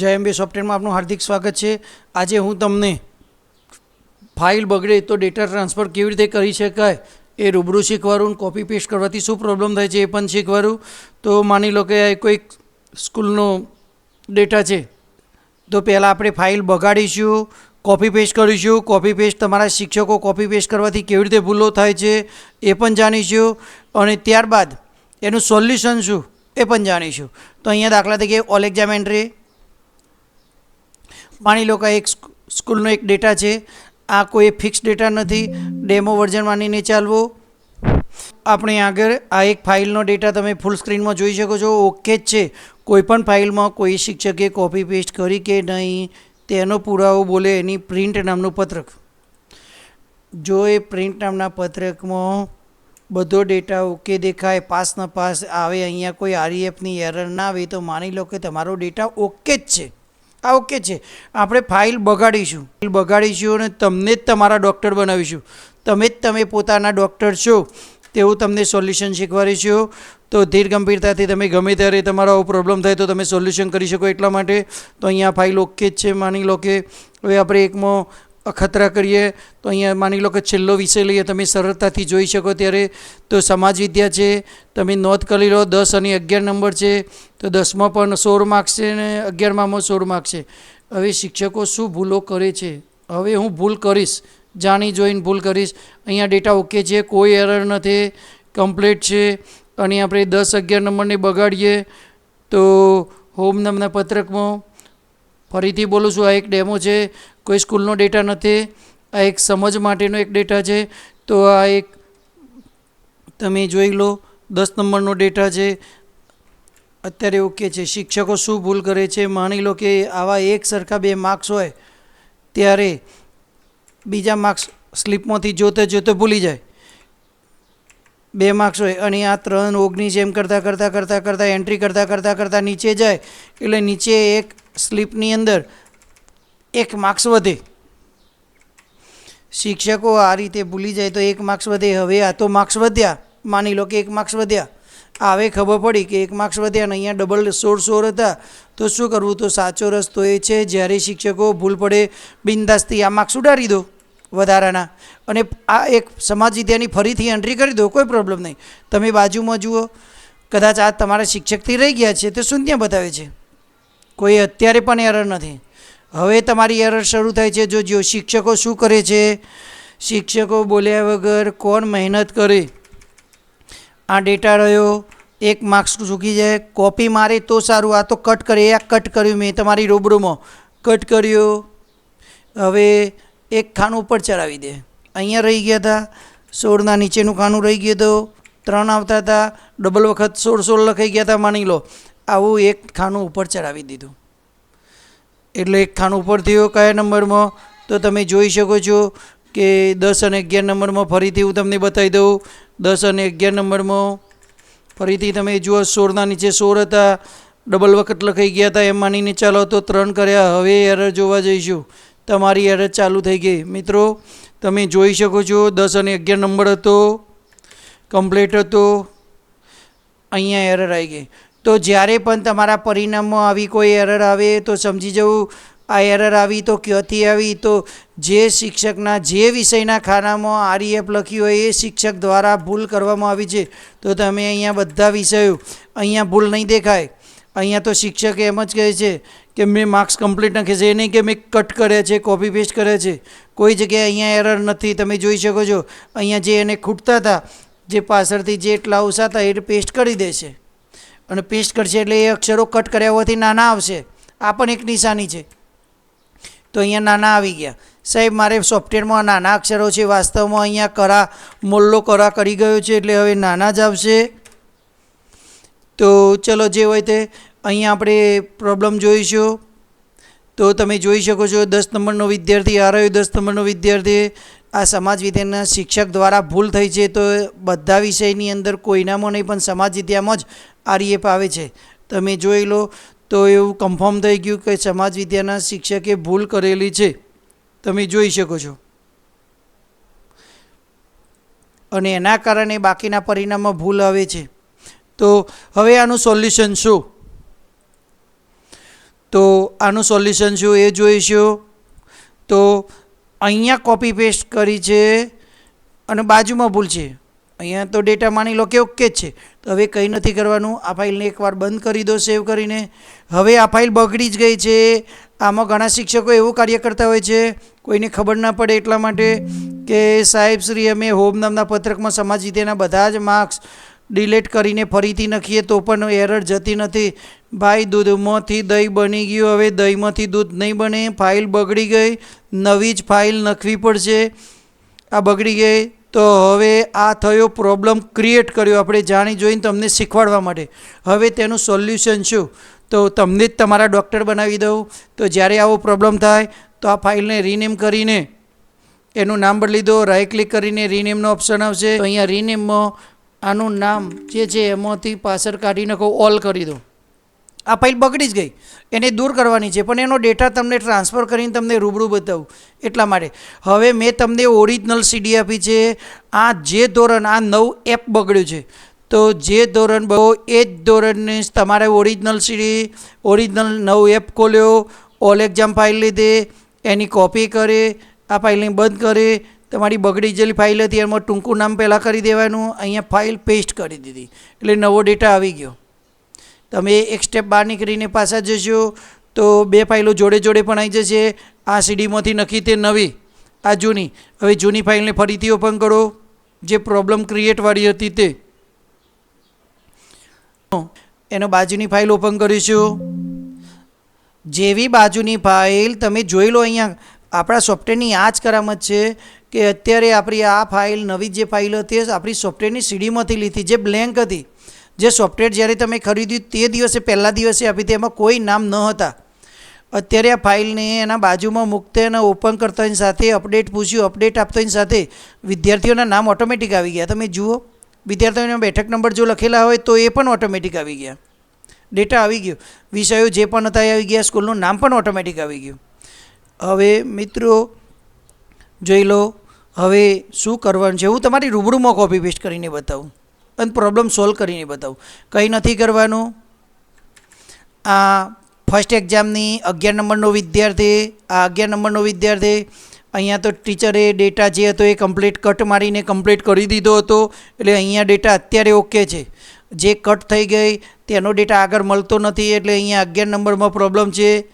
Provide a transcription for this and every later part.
જય અંબે સોફ્ટવેરમાં આપનું હાર્દિક સ્વાગત છે. આજે હું તમને ફાઇલ બગડે તો ડેટા ટ્રાન્સફર કેવી રીતે કરી શકાય એ રૂબરૂ શીખવાડું કોપી પેસ્ટ કરવાથી શું પ્રોબ્લેમ થાય છે એ પણ શીખવાડું. તો માની લો કે આ કોઈક સ્કૂલનો ડેટા છે, તો પહેલાં આપણે ફાઇલ બગાડીશું કોપી પેસ્ટ કરીશું. કોપી પેસ્ટ તમારા શિક્ષકો કોપી પેસ્ટ કરવાથી કેવી રીતે ભૂલો થાય છે એ પણ જાણીશું અને ત્યારબાદ એનું સોલ્યુશન શું એ પણ જાણીશું. તો અહીંયા દાખલા તરીકે ઓલ એક્ઝામ માની લો કે એક સ્કૂલનો એક ડેટા છે, આ કોઈ ફિક્સ ડેટા નથી, ડેમો વર્ઝન માનીને ચાલવો. આપણે આગળ આ એક ફાઇલનો ડેટા તમે ફૂલ સ્ક્રીનમાં જોઈ શકો છો, ઓકે જ છે. કોઈપણ ફાઇલમાં કોઈ શિક્ષકે કોપી પેસ્ટ કરી કે નહીં, તેનો પુરાવો બોલે એની પ્રિન્ટ નામનું પત્રક. જો એ પ્રિન્ટ નામના પત્રકમાં બધો ડેટા ઓકે દેખાય પાસ ન પાસ આવે, અહીંયા કોઈ આરઈએફની એરર ના આવે, તો માની લો કે તમારો ડેટા ઓકે જ છે. આ ઓકે છે. આપણે ફાઇલ બગાડીશું. ફાઇલ બગાડીશું અને તમને જ તમારા ડૉક્ટર બનાવીશું. તમે જ તમે પોતાના ડૉક્ટર છો. તેવું તમને સોલ્યુશન શીખવાડીશું. તો ધીર ગંભીરતાથી તમે ગમે ત્યારે તમારો આવો પ્રોબ્લેમ થાય તો તમે સોલ્યુશન કરી શકો એટલા માટે. તો અહીંયા ફાઇલ ઓકે જ છે. માની લો કે હવે આપણે એકમાં અખતરા કરીએ, તો અહીંયા માની લો કે છેલ્લો વિષય લઈએ, તમે સરળતાથી જોઈ શકો ત્યારે, તો સમાજ વિદ્યા છે, તમે નોંધ કરી લો, દસ અને અગિયાર નંબર છે, તો દસમાં પણ સોળ માર્ક્સ છે અને અગિયારમાં સોળ માર્ક્સ છે. હવે શિક્ષકો શું ભૂલો કરે છે? હવે હું ભૂલ કરીશ, જાણી જોઈને ભૂલ કરીશ. અહીંયા ડેટા ઓકે છે, કોઈ એરર નથી કમ્પ્લીટ છે, અને આપણે દસ અગિયાર નંબરને બગાડીએ, તો હોમ નામના પત્રકમાં ફરીથી બોલું છું, આ એક ડેમો છે કોઈ સ્કૂલનો ડેટા નથી, આ એક સમજ માટેનો એક ડેટા છે. તો આ એક તમે જોઈ લો, દસ નંબરનો ડેટા છે. અત્યારે ઓકે છે, શિક્ષકો શું ભૂલ કરે છે, માની લો કે આવા એક સરખા બે માર્ક્સ હોય, ત્યારે બીજા માર્ક્સ સ્લીપમાંથી જોતે જોતે ભૂલી જાય. બે માર્ક્સ હોય, અને આ ત્રણ ઓગણીસ એમ કરતાં કરતાં કરતાં કરતાં એન્ટ્રી કરતાં કરતાં કરતાં નીચે જાય, એટલે નીચે એક સ્લીપની અંદર એક માર્ક્સ વધે. શિક્ષકો આ રીતે ભૂલી જાય તો એક માર્ક્સ વધે. હવે આ તો માર્ક્સ વધ્યા. માની લો કે એક માર્ક્સ વધ્યા. આવે ખબર પડી કે એક માર્ક્સ વધ્યા ને અહીંયા ડબલ સોળ સોળ હતા. તો શું કરવું? તો સાચો રસ્તો એ છે, જ્યારે શિક્ષકો ભૂલ પડે, બિંદાસથી આ માર્ક્સ ઉડાડી દો વધારાના. અને આ એક સમાજ વિદ્યાની ફરીથી એન્ટ્રી કરી દો, કોઈ પ્રોબ્લેમ નહીં. તમે બાજુમાં જુઓ. કદાચ આ તમારા શિક્ષકથી રહી ગયા છે, તો શૂન્ય બતાવે છે? કોઈ અત્યારે પણ એરર નથી. હવે તમારી એરર શરૂ થાય છે. જો જો શિક્ષકો શું કરે છે? શિક્ષકો બોલ્યા વગર કોણ મહેનત કરે? આ ડેટા રહ્યો. એક માર્ક્સ ચૂકી જાય. કોપી મારે તો સારું. આ તો કટ કરે. આ કટ કર્યું મેં તમારી રૂબરૂમાં. કટ કર્યો. હવે એક ખાનું ઉપર ચડાવી દે. અહીંયા રહી ગયા હતા સોળના નીચેનું ખાનું રહી ગયું હતું ત્રણ આવતા હતા ડબલ વખત સોળ સોળ લખાઈ ગયા હતા માની લો. આવું એક ખાનું ઉપર ચડાવી દીધું. એટલે એક ખાન ઉપર થયો કયા નંબરમાં? તો તમે જોઈ શકો છો કે દસ અને અગિયાર નંબરમાં ફરીથી હું તમને બતાવી દઉં. દસ અને અગિયાર નંબરમાં ફરીથી તમે જુઓ, સોળના નીચે સોળ હતા. ડબલ વખત લખાઈ ગયા હતા. એમ માનીને ચાલો તો ત્રણ કર્યા. હવે એરર જોવા જઈશું. તમારી એરર ચાલુ થઈ ગઈ. મિત્રો, તમે જોઈ શકો છો, દસ અને અગિયાર નંબર હતો. કમ્પ્લીટ હતો. અહીંયા એરર આવી ગઈ. તો જ્યારે પણ તમારા પરિણામમાં આવી કોઈ એરર આવે તો સમજી જવું, આ એરર આવી તો ક્યાંથી આવી? તો જે શિક્ષકના, જે વિષયના ખાનામાં આરઈએફ લખ્યું હોય એ શિક્ષક દ્વારા ભૂલ કરવામાં આવી છે. તો તમે અહીંયા બધા વિષયો અહીંયા ભૂલ નહીં દેખાય. અહીંયા તો શિક્ષક એમ જ કહે છે કે મેં માર્ક્સ કમ્પ્લીટ નાખે છે. એ નહીં કે મેં કટ કર્યા છે કોપી પેસ્ટ કર્યા છે. કોઈ જગ્યાએ અહીંયા એરર નથી. તમે જોઈ શકો છો. અહીંયા જે એને ખૂટતા હતા, જે પાછળથી જે એટલા ઓછા હતા, એ પેસ્ટ કરી દેશે અને પેસ્ટ કરશે એટલે એ અક્ષરો કટ કર્યા હોવાથી નાના આવશે. આ પણ એક નિશાની છે. તો અહીંયા નાના આવી ગયા. સાહેબ, મારે સોફ્ટવેરમાં નાના અક્ષરો છે. વાસ્તવમાં અહીંયા કરા, મોલ્લો કરા કરી ગયો છે એટલે હવે નાના જ આવશે. તો ચલો જે હોય તે અહીંયા આપણે પ્રોબ્લેમ જોઈશું. તો તમે જોઈ શકો છો દસ નંબરનો વિદ્યાર્થી આ રહ્યો દસ નંબરનો વિદ્યાર્થી. આ સમાજ વિદ્યાના શિક્ષક દ્વારા ભૂલ થઈ છે તો બધા વિષયની અંદર કોઈનામાં નહીં, પણ સમાજ વિદ્યામાં જ આરઈએફ આવે છે. તમે જોઈ લો તો એવું કન્ફર્મ થઈ ગયું કે સમાજ વિદ્યાના શિક્ષકે ભૂલ કરેલી છે. તમે જોઈ શકો છો. અને એના કારણે બાકીના પરિણામમાં ભૂલ આવે છે. તો હવે આનું સોલ્યુશન શું? તો આનું સોલ્યુશન શું એ જોઈશું. તો અહીંયા કોપી પેસ્ટ કરી છે અને બાજુમાં ભૂલ છે. અહીંયા તો ડેટા માની લો કે ઓકે જ છે. તો હવે કંઈ નથી કરવાનું. આ ફાઇલને એકવાર બંધ કરી દો સેવ કરીને. હવે આ ફાઇલ બગડી જ ગઈ છે. આમાં ઘણા શિક્ષકો એવું કાર્ય કરતા હોય છે, કોઈને ખબર ના પડે એટલા માટે કે સાહેબ શ્રી, અમે હોમ નામના પત્રકમાં સમાજ વિદ્યાના બધા જ માર્ક્સ ડિલેટ કરીને ફરીથી નખીએ તો પણ એરર જતી નથી. ભાઈ દૂધમાંથી દહીં બની ગયું, હવે દહીંમાંથી દૂધ નહીં બને, ફાઇલ બગડી ગઈ, નવી જ ફાઇલ નખવી પડશે. આ બગડી ગઈ, તો હવે આ થયો પ્રોબ્લેમ ક્રિએટ કર્યો. આપણે જાણી જોઈને તમને શીખવાડવા માટે. હવે તેનું સોલ્યુશન શું? તો તમને જ તમારા ડૉક્ટર બનાવી દઉં. તો જ્યારે આવો પ્રોબ્લેમ થાય, તો આ ફાઇલને રીનેમ કરીને એનું નામ બદલી દો. રાઇટ ક્લિક કરીને રીનેમનો ઓપ્શન આવશે. અહીંયા રીનેમમાં આનું નામ જે છે, એમાંથી પાછળ કાઢી નાખો ઓલ કરી દો. આ ફાઇલ બગડી જ ગઈ. એને દૂર કરવાની છે. પણ એનો ડેટા તમને ટ્રાન્સફર કરીને તમને રૂબરૂ બતાવું. એટલા માટે. હવે મેં તમને ઓરિજિનલ સીડી આપી છે. આ જે ધોરણ, આ નવ એપ બગડ્યું છે. તો જે ધોરણ બહુ, એ જ ધોરણને તમારે ઓરિજિનલ સીડી, ઓરિજિનલ નવ એપ ખોલ્યો, ઓલ એક્ઝામ ફાઇલ લીધી, એની કોપી કરે, આ ફાઇલને બંધ કરે, તમારી બગડી ગયેલી ફાઇલ હતી, એમાં ટૂંકું નામ પહેલાં કરી દેવાનું, અહીંયા ફાઇલ પેસ્ટ કરી દીધી. એટલે નવો ડેટા આવી ગયો. તમે એક સ્ટેપ બહાર નીકળીને પાછા જશો, તો બે ફાઇલો જોડે જોડે પણ આવી જશે. આ સીડીમાંથી નખી તે નવી, આ જૂની. હવે જૂની ફાઇલને ફરીથી ઓપન કરો. જે પ્રોબ્લેમ ક્રિએટવાળી હતી તે. એનો બાજુની ફાઇલ ઓપન કરીશું. જેવી બાજુની ફાઇલ તમે જોઈ લો અહીંયા, આપણા સોફ્ટવેરની આ જ કરામત છે કે અત્યારે આપણી આ ફાઇલ નવી જે ફાઇલ હતી, આપણી સોફ્ટવેરની સીડીમાંથી લીધી, જે બ્લેન્ક હતી જે સોફ્ટવેર જ્યારે તમે ખરીદ્યું તે દિવસે, પહેલા દિવસે આપી હતી, એમાં કોઈ નામ ન હતા. અત્યારે આ ફાઇલને એના બાજુમાં મૂકતે અને ઓપન કરતાની સાથે અપડેટ પૂછ્યું અપડેટ આપતાની સાથે વિદ્યાર્થીઓના નામ ઓટોમેટિક આવી ગયા. તમે જુઓ, વિદ્યાર્થીઓના બેઠક નંબર જો લખેલા હોય તો એ પણ ઓટોમેટિક આવી ગયા. ડેટા આવી ગયો. વિષયો જે પણ હતા એ આવી ગયા. સ્કૂલનું નામ પણ ઓટોમેટિક આવી ગયું. હવે મિત્રો, જોઈ લો, હવે શું કરવાનું છે? હું તમારી રૂબરૂમાં કોપી પેસ્ટ કરીને બતાવું. અને પ્રોબ્લેમ સોલ્વ કરીને બતાવું. કંઈ નથી કરવાનું. આ ફર્સ્ટ એક્ઝામની અગિયાર નંબરનો વિદ્યાર્થી, આ અગિયાર નંબરનો વિદ્યાર્થી, અહીંયા તો ટીચરે ડેટા જે હતો એ કમ્પ્લીટ કટ મારીને કમ્પ્લીટ કરી દીધો હતો. એટલે અહીંયા ડેટા અત્યારે ઓકે છે. જે કટ થઈ ગઈ, તેનો ડેટા આગળ મળતો નથી, એટલે અહીંયા અગિયાર નંબરમાં પ્રોબ્લેમ છે.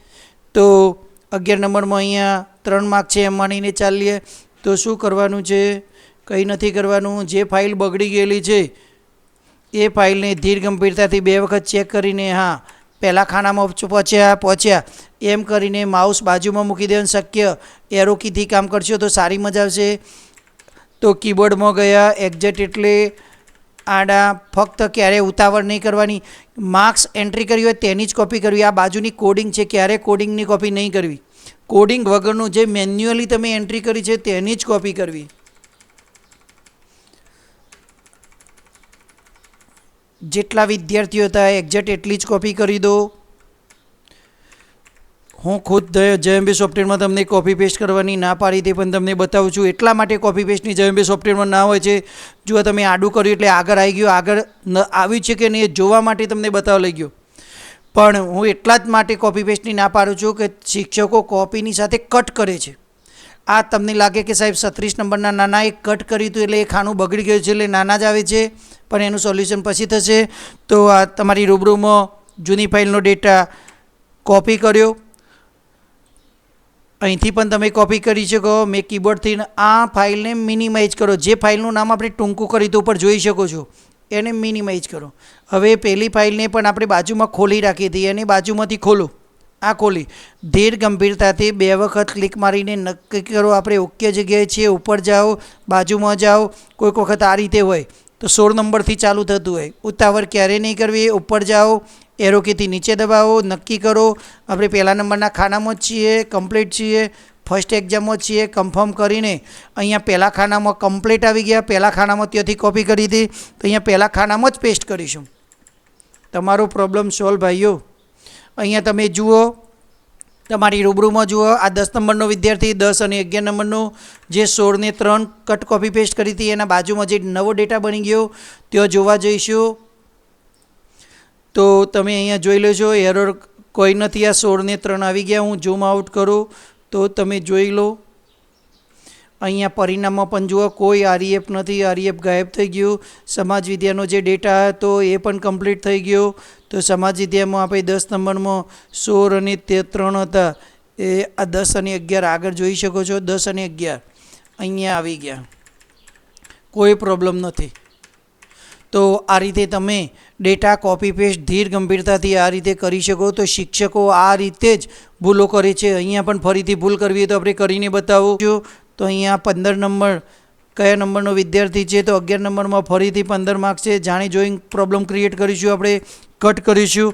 તો અગિયાર નંબરમાં અહીંયા ત્રણ માર્ક છે એમ માનીને ચાલીએ. તો શું કરવાનું છે? કંઈ નથી કરવાનું. જે ફાઇલ બગડી ગયેલી છે એ ફાઇલને ધીર ગંભીરતાથી બે વખત ચેક કરીને, હા, પહેલાં ખાનામાં પહોંચ્યા પહોંચ્યા. એમ કરીને માઉસ બાજુમાં મૂકી દેવાનું શક્ય. એરો કીથી કામ કરશો તો સારી મજા આવશે. તો કીબોર્ડમાં ગયા, એક્ઝેટ એટલે આડા, ફક્ત ક્યારે ઉતાવળ નહીં કરવાની. માર્ક્સ એન્ટ્રી કરી હોય તેની જ કોપી કરવી. આ બાજુની કોડિંગ છે, ક્યારે કોડિંગની કોપી નહીં કરવી. કોડિંગ વગરનું જે મેન્યુઅલી તમે એન્ટ્રી કરી છે તેની જ કોપી કરવી. જેટલા વિદ્યાર્થીઓ હતા એક્ઝેક્ટ એટલી જ કોપી કરી દો. હું ખુદ જેએમબી સોફ્ટવેરમાં તમને કોપી પેસ્ટ કરવાની ના પાડી તે પણ તમને બતાવું છું, એટલા માટે કોપી પેસ્ટની જેએમબી સોફ્ટવેરમાં ના હોય છે. જો તમે આડું કર્યું એટલે આગળ આવી ગયું, આગળ આવ્યું છે કે નહીં એ જોવા માટે તમને બતાવવા લઈ ગયો. પણ હું એટલા જ માટે કોપી પેસ્ટની ના પાડું છું કે શિક્ષકો કોપીની સાથે કટ કરે છે. આ તમને લાગે કે સાહેબ સત્રીસ નંબરના નાના એક કટ કર્યું હતું એટલે એ ખાનું બગડી ગયું છે એટલે નાના જ આવે છે, પણ એનું સોલ્યુશન પછી થશે. તો આ તમારી રૂબરૂમાં જૂની ફાઇલનો ડેટા કોપી કર્યો. અહીંથી પણ તમે કોપી કરી શકો. મેં કીબોર્ડથી આ ફાઇલને મિનિમાઇઝ કરો. જે ફાઇલનું નામ આપણે ટૂંકું કરી તો ઉપર જોઈ શકો છો, એને મિનિમાઇઝ કરો. હવે પહેલી ફાઇલને પણ આપણે બાજુમાં ખોલી રાખી હતી. એની બાજુમાંથી ખોલો. આ ખોલી ધીર ગંભીરતાથી બે વખત ક્લિક મારીને નક્કી કરો, આપણે ઓકે જગ્યાએ છીએ, ઉપર જાઓ, બાજુમાં જાઓ. કોઈક વખત આ રીતે હોય. તો સોળ નંબરથી ચાલુ થતું હોય. ઉતાવળ ક્યારે નહીં કરવી, ઉપર જાઓ, એરો કીથી નીચે દબાવો, નક્કી કરો. આપણે પહેલા નંબરના ખાનામાં જ છીએ, કમ્પ્લીટ છીએ, ફર્સ્ટ એક્ઝામમાં છીએ, કન્ફર્મ કરીને અહીંયા પહેલા ખાનામાં કમ્પ્લીટ આવી ગયા, પહેલા ખાનામાં ત્યાંથી કોપી કરી હતી તો અહીંયા પહેલા ખાનામાં જ પેસ્ટ કરીશું. તમારો પ્રોબ્લેમ સોલ્વ, ભાઈઓ. અહીંયા તમે જુઓ, તમારી રૂબરૂમાં જુઓ, આ દસ નંબરનો વિદ્યાર્થી, દસ અને અગિયાર નંબરનો જે સોળને ત્રણ કટ કોપી પેસ્ટ કરી હતી, એના બાજુમાં જે નવો ડેટા બની ગયો, ત્યાં જોવા જઈશું. તો તમે અહીંયા જોઈ લેજો, એરર કોઈ નથી, આ સોળને ત્રણ આવી ગયા, હું ઝૂમ આઉટ કરું, તો તમે જોઈ લો. અહીંયા પરિણામમાં પણ જુઓ, કોઈ આરઈએફ નથી આરઈએફ ગાયબ થઈ ગયું. સમાજ વિદ્યાનો જે ડેટા હતો એ પણ કમ્પ્લીટ થઈ ગયો. તો સમાજ વિદ્યામાં આપણે દસ નંબરમાં સોળ અને તે ત્રણ હતા. એ આ દસ અને અગિયાર આગળ જોઈ શકો છો. દસ અને અગિયાર અહીંયા આવી ગયા. કોઈ પ્રોબ્લેમ નથી. તો આ રીતે તમે ડેટા કોપી પેસ્ટ ધીર ગંભીરતાથી આ રીતે કરી શકો. તો શિક્ષકો આ રીતે જ ભૂલો કરે છે. અહીંયા પણ ફરીથી ભૂલ કરવી હોય તો આપણે કરીને બતાવું તો અહીંયા પંદર નંબર, કયા નંબરનો વિદ્યાર્થી છે તો અગિયાર નંબરમાં ફરીથી પંદર માર્ક્સ છે. જાણી જોઈને પ્રોબ્લેમ ક્રિએટ કરીશું આપણે કટ કરીશું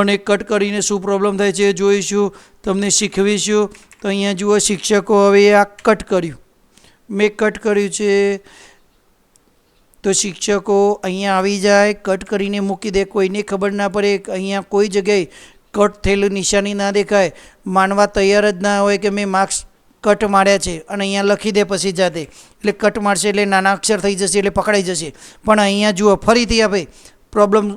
અને કટ કરીને શું પ્રોબ્લેમ થાય છે જોઈશું, તમને શીખવીશું. તો અહીંયા જુઓ શિક્ષકો હવે આ કટ કર્યું. મેં કટ કર્યું છે. તો શિક્ષકો અહીંયા આવી જાય કટ કરીને મૂકી દે, કોઈને ખબર ના પડે અહીંયા કોઈ જગ્યાએ કટ થયેલું નિશાની ના દેખાય. માનવા તૈયાર જ ના હોય કે મેં માર્ક્સ કટ માર્યા છે અને અહીંયા લખી દે પછી જાતે. એટલે કટ મારશે એટલે નાના અક્ષર થઈ જશે એટલે પકડાઈ જશે. પણ અહીંયા જુઓ, ફરીથી આપણે પ્રોબ્લેમ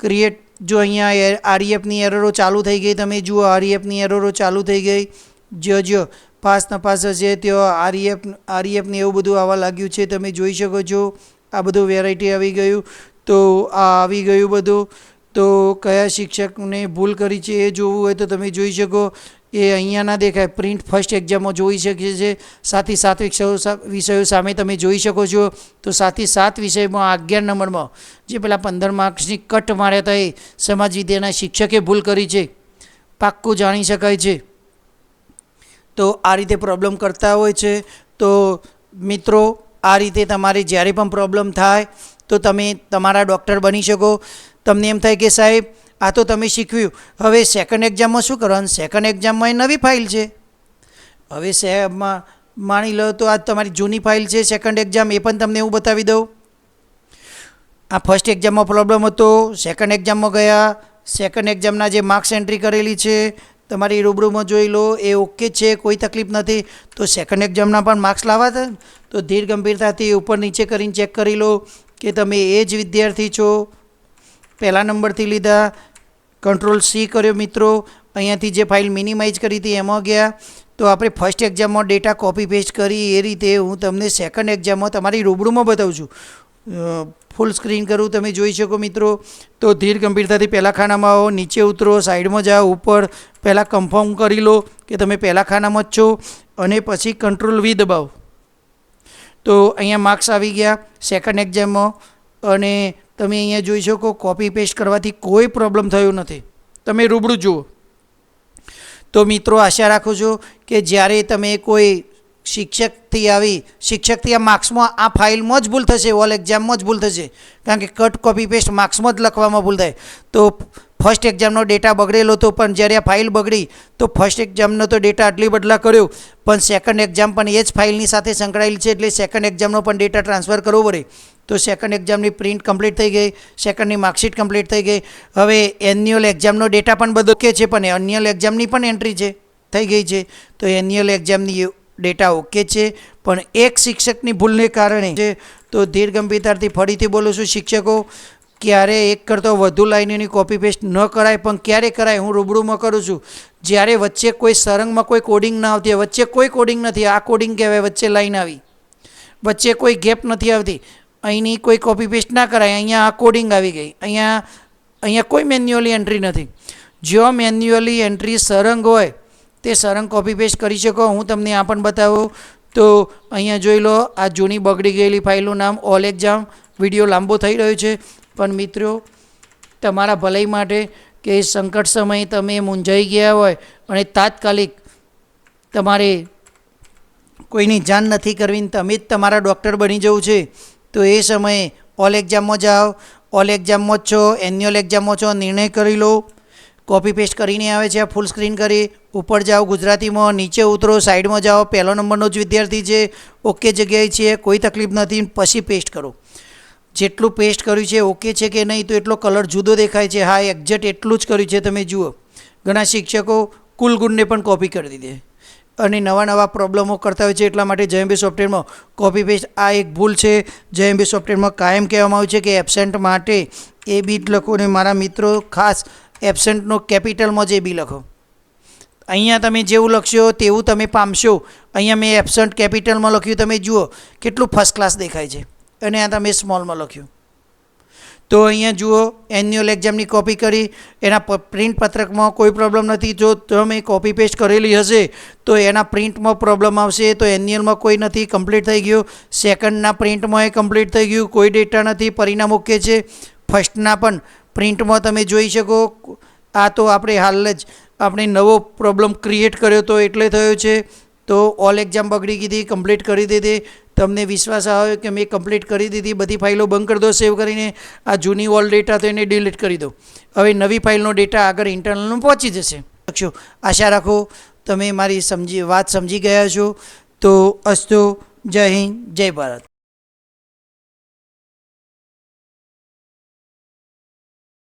ક્રિએટ જો અહીંયા આરઈએફની એરરો ચાલુ થઈ ગઈ, તમે જુઓ આરઈએફની એરરો ચાલુ થઈ ગઈ. જો જો, પાસ નપાસ હશે, ત્યાં આરઈએફ આરઈએફને એવું બધું આવવા લાગ્યું છે, તમે જોઈ શકો છો. આ બધું વેરાયટી આવી ગયું. તો આ આવી ગયું બધું. તો કયા શિક્ષકને ભૂલ કરી છે એ જોવું હોય તો તમે જોઈ શકો. એ અહીંયા ના દેખાય. પ્રિન્ટ ફર્સ્ટ એક્ઝામમાં જોઈ શકીએ છે. સાથી સાત વિષયો વિષયો સામે તમે જોઈ શકો છો. તો સાથી સાત વિષયમાં અગિયાર નંબરમાં જે પેલા પંદર માર્ક્સની કટ માર્યા હતા એ સમાજ વિદ્યાના શિક્ષકે ભૂલ કરી છે. પાક્કું જાણી શકાય છે. તો આ રીતે પ્રોબ્લેમ કરતા હોય છે. તો મિત્રો, આ રીતે તમારે જ્યારે પણ પ્રોબ્લેમ થાય, તો તમે તમારા ડૉક્ટર બની શકો. તમને એમ થાય કે સાહેબ આ તો તમે શીખવ્યું હવે સેકન્ડ એક્ઝામમાં શું કરવાનું? સેકન્ડ એક્ઝામમાં એ નવી ફાઇલ છે. હવે સેમાં માની લો તો આ તમારી જૂની ફાઇલ છે સેકન્ડ એક્ઝામ એ પણ તમને હું બતાવી દઉં. આ ફર્સ્ટ એક્ઝામમાં પ્રોબ્લેમ હતો. સેકન્ડ એક્ઝામમાં ગયા. સેકન્ડ એક્ઝામના જે માર્ક્સ એન્ટ્રી કરેલી છે, તમારી રૂબરૂમાં જોઈ લો, એ ઓકે છે, કોઈ તકલીફ નથી. તો સેકન્ડ એક્ઝામના પણ માર્ક્સ લાવવા હતા તો ધીર ગંભીરતાથી ઉપર નીચે કરીને ચેક કરી લો કે તમે એ જ વિદ્યાર્થી છો. પહેલા નંબરથી લીધા. કંટ્રોલ સી કર્યો મિત્રો. અહીંયાથી જે ફાઇલ મિનિમાઇઝ કરી હતી એમાં ગયા. તો આપણે ફર્સ્ટ એક્ઝામમાં ડેટા કોપી પેસ્ટ કરી. એ રીતે હું તમને સેકન્ડ એક્ઝામમાં તમારી રૂબરૂમાં બતાવું છું. ફૂલ સ્ક્રીન કરું તમે જોઈ શકો મિત્રો. તો ધીર ગંભીરતાથી પહેલા ખાનામાં આવો. નીચે ઉતરો સાઈડમાં જાઓ ઉપર. પહેલાં કન્ફર્મ કરી લો કે તમે પહેલા ખાનામાં જ છો. અને પછી કંટ્રોલ વી દબાવો. તો અહીંયા માર્ક્સ આવી ગયા સેકન્ડ એક્ઝામમાં અને તમે અહીંયા જોઈ શકો કોપી પેસ્ટ કરવાથી કોઈ પ્રોબ્લેમ થયો નથી. તમે રૂબરૂ જુઓ. તો મિત્રો, આશા રાખું છું કે જ્યારે તમે કોઈ શિક્ષકથી આવી, શિક્ષકથી આ માર્ક્સમાં આ ફાઇલમાં જ ભૂલ થશે ઓલ એક્ઝામમાં જ ભૂલ થશે. કારણ કે કટ કોપી પેસ્ટ માર્ક્સમાં જ લખવામાં ભૂલ થાય. તો ફર્સ્ટ એક્ઝામનો ડેટા બગડેલો હતો, પણ જ્યારે આ ફાઇલ બગડી, તો ફર્સ્ટ એક્ઝામનો તો ડેટા આટલી બદલા કર્યો. પણ સેકન્ડ એક્ઝામ પણ એ જ ફાઇલની સાથે સંકળાયેલી છે, એટલે સેકન્ડ એક્ઝામનો પણ ડેટા ટ્રાન્સફર કરવો પડે. તો સેકન્ડ એક્ઝામની પ્રિન્ટ કમ્પ્લીટ થઈ ગઈ સેકન્ડની માર્કશીટ કમ્પ્લીટ થઈ ગઈ. હવે એન્યુઅલ એક્ઝામનો ડેટા પણ બધો કે છે, પણ એન્યુઅલ એક્ઝામની પણ એન્ટ્રી છે, થઈ ગઈ છે. તો એન્યુઅલ એક્ઝામની ડેટા ઓકે છે, પણ એક શિક્ષકની ભૂલને કારણે છે. તો ધીર ગંભીરતાથી ફરીથી બોલું છું, શિક્ષકો, ક્યારે એક કરતો વધુ લાઈનોની કોપી પેસ્ટ ન કરાય, પણ ક્યારે કરાય, હું રૂબરૂમાં કરું છું. જ્યારે વચ્ચે કોઈ સરંગમાં કોઈ કોડિંગ ના આવતી, વચ્ચે કોઈ કોડિંગ નથી, આ કોડિંગ કહેવાય વચ્ચે લાઈન આવી. વચ્ચે કોઈ ગેપ નથી આવતી. અહીંની કોઈ કોપી પેસ્ટ ના કરાય, અહીંયા આ કોડિંગ આવી ગઈ. અહીંયા અહીંયા કોઈ મેન્યુઅલી એન્ટ્રી નથી. જો મેન્યુઅલી એન્ટ્રી સરંગ હોય, તે સરંગ કોપી પેસ્ટ કરી શકો. હું તમને આ પણ બતાવું. તો અહીંયા જોઈ લો, આ જૂની બગડી ગયેલી ફાઇલનું નામ ઓલ એક્ઝામ વીડિયો લાંબો થઈ રહ્યો છે. પણ મિત્રો, તમારા ભલાઈ માટે કે સંકટ સમયે તમે મૂંઝાઈ ગયા હોય અને તાત્કાલિક તમારે કોઈની જાણ નથી કરવી તમે જ તમારા ડૉક્ટર બની જવું છે. તો એ સમયે ઓલ એક્ઝામમાં જાઓ ઓલ એક્ઝામમાં જ છો એન્યુઅલ એક્ઝામમાં છો, નિર્ણય કરી લો. કોપી પેસ્ટ કરીને આવે છે આ ફૂલ સ્ક્રીન કરી, ઉપર જાઓ ગુજરાતીમાં, નીચે ઉતરો સાઈડમાં જાઓ, પહેલો નંબરનો જ વિદ્યાર્થી છે ઓકે જગ્યાએ છે, કોઈ તકલીફ નથી, પછી પેસ્ટ કરો. જેટલું પેસ્ટ કર્યું છે ઓકે છે કે નહીં, તો એટલો કલર જુદો દેખાય છે. હા એક્ઝેક્ટ એટલું જ કર્યું છે, તમે જુઓ. ઘણા શિક્ષકો કુલ ગુણને પણ કોપી કરી દીધી. અને નવા નવા પ્રોબ્લેમો કરતા હોય છે એટલા માટે જયંબી સોફ્ટવેરમાં કોપી પેસ્ટ આ એક ભૂલ છે. જયંબી સોફ્ટવેરમાં કાયમ કહેવામાં આવ્યું છે કે એબસેન્ટ માટે એ બી લખોને મારા મિત્રો ખાસ એબસેન્ટનો કેપિટલમાં જે બી લખો. અહીંયા તમે જેવું લખશો તેવું તમે પામશો. અહીંયા મેં એબસન્ટ કેપિટલમાં લખ્યું, તમે જુઓ કેટલું ફર્સ્ટ ક્લાસ દેખાય છે. અને આ તમે સ્મોલમાં લખ્યું. તો અહીંયા જુઓ એન્યુઅલ એક્ઝામની કોપી કરી, એના પ્રિન્ટ પત્રકમાં કોઈ પ્રોબ્લેમ નથી. જો તમે કોપી પેસ્ટ કરેલી હશે, તો એના પ્રિન્ટમાં પ્રોબ્લેમ આવશે. તો એન્યુઅલમાં કોઈ નથી કમ્પ્લીટ થઈ ગયું. સેકન્ડના પ્રિન્ટમાં એ કમ્પ્લીટ થઈ ગયું. કોઈ ડેટા નથી, પરિણામ ઓકે છે. ફર્સ્ટના પણ પ્રિન્ટમાં તમે જોઈ શકો. આ તો આપણે હાલ જ આપણે નવો પ્રોબ્લેમ ક્રિએટ કર્યો તો એટલે થયો છે. તો ઓલ એક્ઝામ બગડી ગઈ હતી કમ્પ્લીટ કરી દીધી. તમને વિશ્વાસ આવે કે મેં કમ્પ્લીટ કરી દીધી, બધી ફાઇલો બંધ કરી દો સેવ કરીને આ જૂની ઓલ ડેટા તો એને ડિલીટ કરી દો. હવે નવી ફાઇલનો ડેટા આગળ ઇન્ટરનલનું પહોંચી જશે. લખશો આશા રાખો તમે મારી સમજી, વાત સમજી ગયા છો. તો અસ્તુ, જય હિન્દ, જય ભારત.